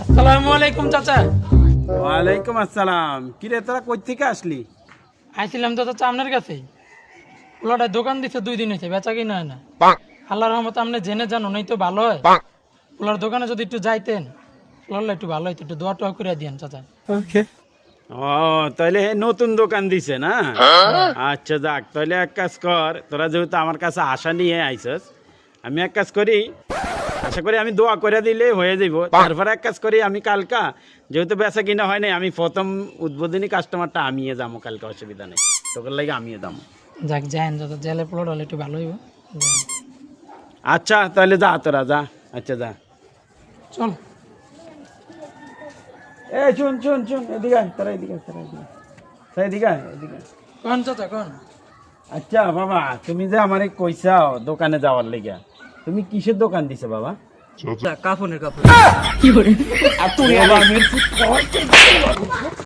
আসসালামু আলাইকুম চাচা। ওয়ালাইকুম আসসালাম। কিরে তোরা কই থেকে আসলি? আইছিলাম তো চাচা আপনার কাছেই। পোলাটা দোকান দিছে দুই দিন হয়েছে বেচা কিনা হয় না। আল্লাহ রহমত আপনি জেনে জানো নাই তো ভালো হয়। পোলার দোকানে যদি একটু যাইতেন একটু ভালো হইতো একটু দোয়া টোয়া করে দিয়েন চাচা। ও তাহলে নতুন দোকান দিছে না? আচ্ছা যাক তাহলে এক কাজ কর তোরা যেহেতু আমার কাছে আশা নিয়ে আইসস আমি এক কাজ করি আশা করি আমি দোয়া করে দিলে হয়ে যাইব। তারপরে এক কাজ করি আমি কালকা যেহেতু বেচা কিনা হয় নাই আমি প্রথম উদ্বোধনী কাস্টমারটা আমিয়ে যাব কালকে অসুবিধা নেই। তোকে লাগে আমিয়ে যাব যাক যাইন চাচা জেলে পোলার হলে একটু ভালো হইব। আচ্ছা তাহলে যা তোরা যা। আচ্ছা যা। চল। এ শুন শুন শুন এদিকে তোরা এদিকে তোরা এদিকে। তোরা এদিকে এদিকে কোন চাচা কোন? আচ্ছা বাবা তুমি যে আমারে কইসাও দোকানে যাওয়ার লেগে। তুমি কিসের দোকান দিছে বাবা? কাফনের কাপড়। কি আমি